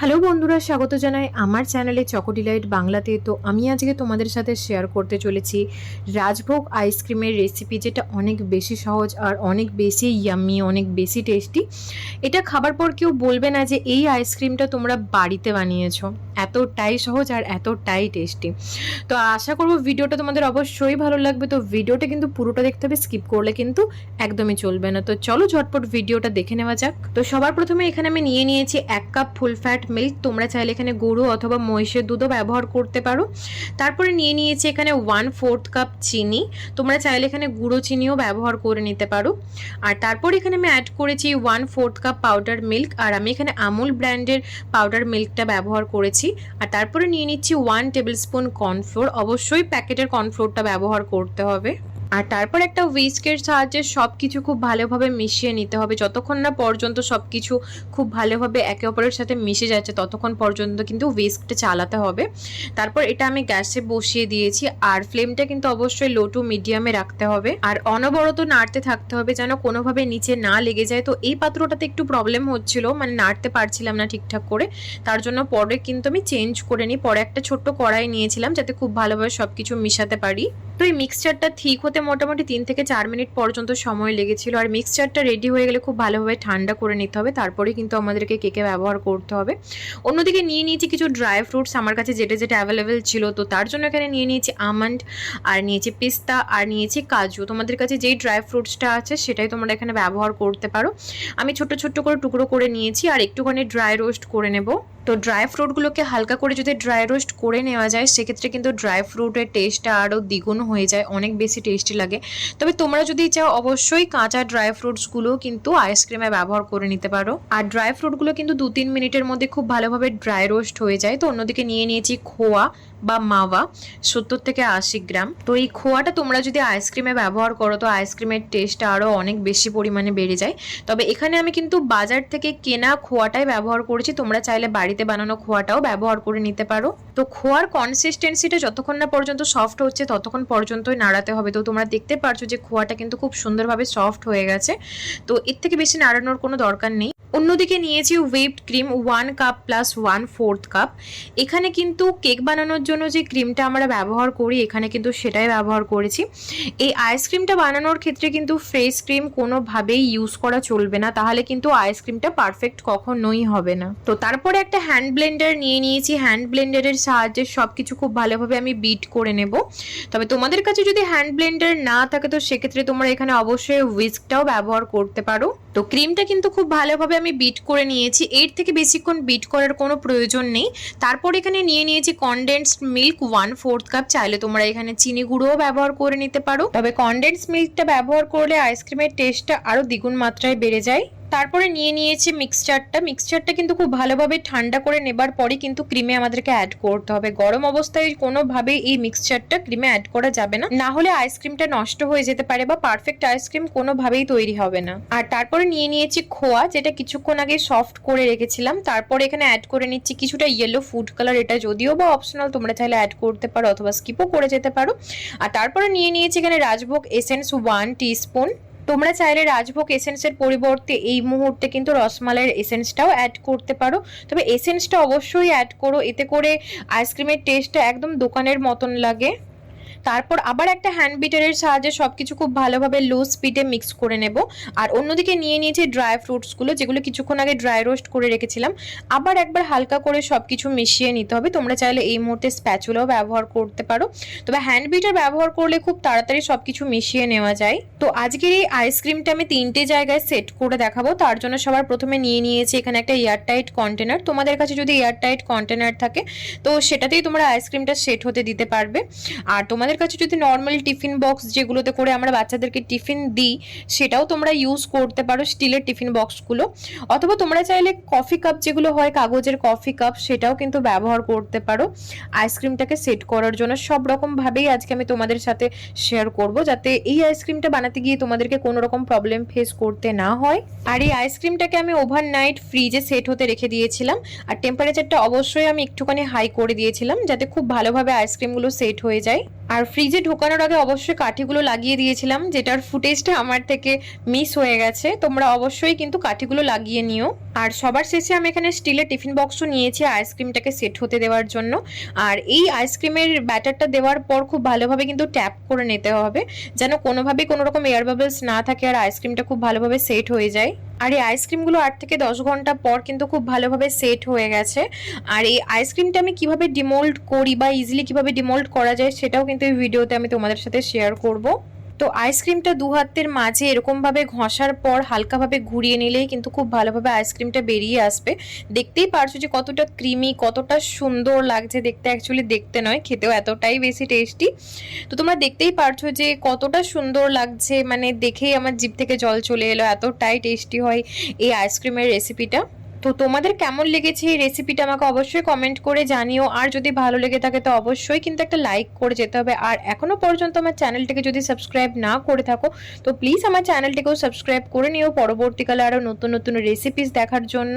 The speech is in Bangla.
হ্যালো বন্ধুরা, স্বাগত জানাই আমার চ্যানেলে চকোডিলাইট বাংলাতে। তো আমি আজকে তোমাদের সাথে শেয়ার করতে চলেছি রাজভোগ আইসক্রিমের রেসিপি যেটা অনেক বেশি সহজ আর অনেক বেশি ইয়াম্মি অনেক বেশি টেস্টি এটা খাবার পর কেউ বলবে না যে এই আইসক্রিমটা তোমরা বাড়িতে বানিয়েছো। এতটাই সহজ আর এতটাই টেস্টি তো আশা করব ভিডিওটা তোমাদের অবশ্যই ভালো লাগবে। তো ভিডিওটা কিন্তু পুরোটা দেখতে হবে স্কিপ করলে কিন্তু একদমই চলবে না। তো চলো ঝটপট ভিডিওটা দেখে নেওয়া যাক। তো সবার প্রথমে এখানে আমি নিয়ে নিয়েছি এক কাপ ফুল ফ্যাট মিল্ক তোমরা চাইলে এখানে গরু অথবা মহিষের দুধও ব্যবহার করতে পারো। তারপরে নিয়ে নিয়েছি এখানে ওয়ান ফোর্থ কাপ চিনি। তোমরা চাইলে এখানে গুঁড়ো চিনিও ব্যবহার করে নিতে পারো। আর তারপর এখানে আমি অ্যাড করেছি one fourth cup powder milk আর আমি এখানে আমুল ব্র্যান্ডের পাউডার মিল্কটা ব্যবহার করেছি। আর তারপরে নিয়ে নিচ্ছি ওয়ান টেবিল স্পুন কর্নফ্লোর অবশ্যই প্যাকেটের কর্নফ্লোরটা ব্যবহার করতে হবে। আর তারপর একটা উইস্কের সাহায্যে সব কিছু খুব ভালোভাবে মিশিয়ে নিতে হবে। যতক্ষণ না পর্যন্ত সব কিছু খুব ভালোভাবে একে অপরের সাথে মিশে যাচ্ছে, ততক্ষণ পর্যন্ত কিন্তু উইস্কটা চালাতে হবে। তারপর এটা আমি গ্যাসে বসিয়ে দিয়েছি। আর ফ্লেমটা কিন্তু অবশ্যই লো টু মিডিয়ামে রাখতে হবে। আর অনবরত নাড়তে থাকতে হবে যেন কোনোভাবে নিচে না লেগে যায়। তো এই পাত্রটাতে একটু প্রবলেম হচ্ছিল মানে নাড়তে পারছিলাম না ঠিকঠাক করে। তার জন্য পরে কিন্তু আমি চেঞ্জ করে নিই। পরে একটা ছোট্ট কড়াই নিয়েছিলাম যাতে খুব ভালোভাবে সব কিছু মিশাতে পারি। তো এই মিক্সচারটা ঠিক হতে মোটামুটি তিন থেকে চার মিনিট পর্যন্ত সময় লেগেছিল। আর মিক্সচারটা রেডি হয়ে গেলে খুব ভালোভাবে ঠান্ডা করে নিতে হবে। তারপরে কিন্তু আমাদেরকে কেকে ব্যবহার করতে হবে। অন্যদিকে নিয়ে নিয়েছি কিছু ড্রাই ফ্রুটস আমার কাছে যেটা যেটা অ্যাভেলেবেল ছিল, তো তার জন্য এখানে নিয়ে নিয়েছি আমন্ড আর নিয়েছি পিস্তা আর নিয়েছি কাজু। তোমাদের কাছে যেই ড্রাই ফ্রুটসটা আছে, সেটাই তোমরা এখানে ব্যবহার করতে পারো। আমি ছোট ছোট্ট করে টুকরো করে নিয়েছি, আর একটুখানি ড্রাই রোস্ট করে নেব। তো ড্রাই ফ্রুটগুলোকে হালকা করে যদি ড্রাই রোস্ট করে নেওয়া যায়, সেক্ষেত্রে কিন্তু ড্রাই ফ্রুটের টেস্টটা আরও দ্বিগুণ হয়ে যায়, অনেক বেশি টেস্টি লাগে। তবে তোমরা যদি চাও, অবশ্যই কাঁচা ড্রাই ফ্রুটসগুলো কিন্তু আইসক্রিমে ব্যবহার করে নিতে পারো। আর ড্রাই ফ্রুটগুলো কিন্তু দু তিন মিনিটের মধ্যে খুব ভালোভাবে ড্রাই রোস্ট হয়ে যায়। তো অন্যদিকে নিয়ে নিয়েছি খোয়া বা মাওয়া, সত্তর থেকে আশি গ্রাম। তো এই খোয়াটা তোমরা যদি আইসক্রিমে ব্যবহার করো, তো আইসক্রিমের টেস্টটা আরও অনেক বেশি পরিমাণে বেড়ে যায়। তবে এখানে আমি কিন্তু বাজার থেকে কেনা খোয়াটাই ব্যবহার করেছি। তোমরা চাইলে বাড়িতে বানানো খোয়াটাও ব্যবহার করে নিতে পারো। তো খোয়ার কনসিস্টেন্সিটা যতক্ষণ না পর্যন্ত সফট হচ্ছে, ততক্ষণ পর্যন্তই নাড়াতে হবে। তো তোমরা দেখতে পারছ যে খোয়াটা কিন্তু খুব সুন্দরভাবে সফট হয়ে গেছে। তো এর থেকে বেশি নাড়ানোর কোনো দরকার নেই। অন্যদিকে নিয়েছি whipped cream one cup plus one fourth cup এখানে কিন্তু কেক বানানোর জন্য যে ক্রিমটা আমরা ব্যবহার করি, এখানে কিন্তু সেটাই ব্যবহার করেছি। এই আইসক্রিমটা বানানোর ক্ষেত্রে কিন্তু ফ্রেশ ক্রিম কোনোভাবেই ইউজ করা চলবে না, তাহলে কিন্তু আইসক্রিমটা পারফেক্ট কখনোই হবে না। তো তারপরে একটা হ্যান্ড ব্লেন্ডার নিয়ে নিয়েছি। হ্যান্ড ব্লেন্ডারের সাহায্যে সব কিছু খুব ভালোভাবে আমি বিট করে নেব। তবে তোমাদের কাছে যদি হ্যান্ড ব্লেন্ডার না থাকে, তো সেক্ষেত্রে তোমরা এখানে অবশ্যই হুইস্কটাও ব্যবহার করতে পারো। তো ক্রিমটা কিন্তু খুব ভালোভাবে আমি বিট করে নিয়েছি, এর থেকে বেশিক্ষণ বিট করার কোনো প্রয়োজন নেই। তারপর এখানে নিয়ে নিয়েছি condensed milk one fourth cup চাইলে তোমরা এখানে চিনি গুঁড়োও ব্যবহার করে নিতে পারো। তবে কনডেন্স মিল্কটা ব্যবহার করলে আইসক্রিমের টেস্টটা আরও দ্বিগুণ মাত্রায় বেড়ে যায়। তারপরে নিয়ে নিয়েছি মিক্সচারটা মিক্সচারটা কিন্তু খুব ভালোভাবে ঠান্ডা করে নেবার পরে কিন্তু ক্রিমে আমাদেরকে অ্যাড করতে হবে। গরম অবস্থায় কোনোভাবে এই মিক্সচারটা ক্রিমে অ্যাড করা যাবে না। না হলে আইসক্রিমটা নষ্ট হয়ে যেতে পারে বা পারফেক্ট আইসক্রিম কোনোভাবেই তৈরি হবে না। আর তারপরে নিয়ে নিয়েছি খোয়া, যেটা কিছুক্ষণ আগে সফট করে রেখেছিলাম। তারপরে এখানে অ্যাড করে নিচ্ছি কিছুটা ইয়েলো ফুড কালার এটা যদিও বা অপশনাল তোমরা চাইলে অ্যাড করতে পারো অথবা স্কিপও করে যেতে পারো। আর তারপরে নিয়ে নিয়েছি এখানে রাজভোগ এসেন্স ওয়ান টিস্পুন তোমরা চাইলে রাজভোগ এসেন্সের পরিবর্তে এই মুহূর্তে কিন্তু রসমালাইয়ের এসেন্সটাও অ্যাড করতে পারো। তবে এসেন্সটা অবশ্যই অ্যাড করো, এতে করে আইসক্রিমের টেস্টটা একদম দোকানের মতন লাগে। তারপর আবার একটা হ্যান্ড বিটারের সাহায্যে সব কিছু খুব ভালোভাবে লো স্পিডে মিক্স করে নেব। আর অন্যদিকে নিয়ে নিয়েছি ড্রাই ফ্রুটসগুলো যেগুলো কিছুক্ষণ আগে ড্রাই রোস্ট করে রেখেছিলাম। আবার একবার হালকা করে সব কিছু মিশিয়ে নিতে হবে। তোমরা চাইলে এই মুহূর্তে স্প্যাচুলাও ব্যবহার করতে পারো। তবে হ্যান্ড বিটার ব্যবহার করলে খুব তাড়াতাড়ি সব কিছু মিশিয়ে নেওয়া যায়। তো আজকের এই আইসক্রিমটা আমি তিনটে জায়গায় সেট করে দেখাবো। তার জন্য সবার প্রথমে নিয়ে নিয়েছি এখানে একটা এয়ারটাইট কন্টেনার তোমাদের কাছে যদি এয়ারটাইট কন্টেনার থাকে, তো সেটাতেই তোমরা আইসক্রিমটা সেট হতে দিতে পারবে। আর তোমাদের কাছে যদি নর্মাল টিফিন বক্স যেগুলোতে করে আমরা বাচ্চাদেরকে টিফিন দিই, সেটাও তোমরা ইউজ করতে পারো স্টিলের টিফিন বক্সগুলো অথবা তোমরা চাইলে কফি কাপ যেগুলো হয়, কাগজের কফি কাপ সেটাও কিন্তু ব্যবহার করতে পারো। আইসক্রিমটাকে সেট করার জন্য সব রকমভাবেই আজকে আমি তোমাদের সাথে শেয়ার করব, যাতে এই আইসক্রিমটা বানাতে গিয়ে তোমাদেরকে কোনো রকম প্রবলেম ফেস করতে না হয়। আর এই আইসক্রিমটাকে আমি ওভারনাইট ফ্রিজে সেট হতে রেখে দিয়েছিলাম। আর টেম্পারেচারটা অবশ্যই আমি একটুখানি হাই করে দিয়েছিলাম, যাতে খুব ভালোভাবে আইসক্রিমগুলো সেট হয়ে যায়। আর ফ্রিজে ঢোকানোর আগে অবশ্যই কাঠিগুলো লাগিয়ে দিয়েছিলাম, যেটার ফুটেজটা আমার থেকে মিস হয়ে গেছে। তোমরা অবশ্যই কিন্তু কাঠিগুলো লাগিয়ে নিও। আর সবার শেষে আমি এখানে স্টিলের টিফিন বক্সও নিয়েছি আইসক্রিমটাকে সেট হতে দেওয়ার জন্য। আর এই আইসক্রিমের ব্যাটারটা দেওয়ার পর খুব ভালোভাবে কিন্তু ট্যাপ করে নিতে হবে, যেন কোনোভাবে কোনো রকম এয়ার বাবলস না থাকে আর আইসক্রিমটা খুব ভালোভাবে সেট হয়ে যায়। আর এই আইসক্রিমগুলো আট থেকে দশ ঘণ্টা পর কিন্তু খুব ভালোভাবে সেট হয়ে গেছে। আর এই আইসক্রিমটা আমি কীভাবে ডিমোল্ড করি বা ইজিলি কীভাবে ডিমোল্ড করা যায় সেটাও কিন্তু এই ভিডিওতে আমি তোমাদের সাথে শেয়ার করব। তো আইসক্রিমটা দু হাতের মাঝে এরকমভাবে ঘষার পর হালকাভাবে ঘুরিয়ে নিলেই কিন্তু খুব ভালোভাবে আইসক্রিমটা বেরিয়ে আসবে। দেখতেই পারছ যে কতটা ক্রিমি কতটা সুন্দর লাগছে দেখতে। অ্যাকচুয়ালি দেখতে নয়, খেতেও এতটাই বেশি টেস্টি তো তোমরা দেখতেই পারছ যে কতটা সুন্দর লাগছে মানে দেখেই আমার জিভ থেকে জল চলে এলো, এতটাই টেস্টি হয় এই আইসক্রিমের রেসিপিটা তো তোমাদের কেমন লেগেছে এই রেসিপিটা আমাকে অবশ্যই কমেন্ট করে জানিও। আর যদি ভালো লেগে থাকে তো অবশ্যই কিন্তু একটা লাইক করে যেতে হবে। আর এখনও পর্যন্ত আমার চ্যানেলটাকে যদি সাবস্ক্রাইব না করে থাকো, তো প্লিজ আমার চ্যানেলটিকেও সাবস্ক্রাইব করে নিও। পরবর্তীকালে আরও নতুন নতুন রেসিপিস দেখার জন্য।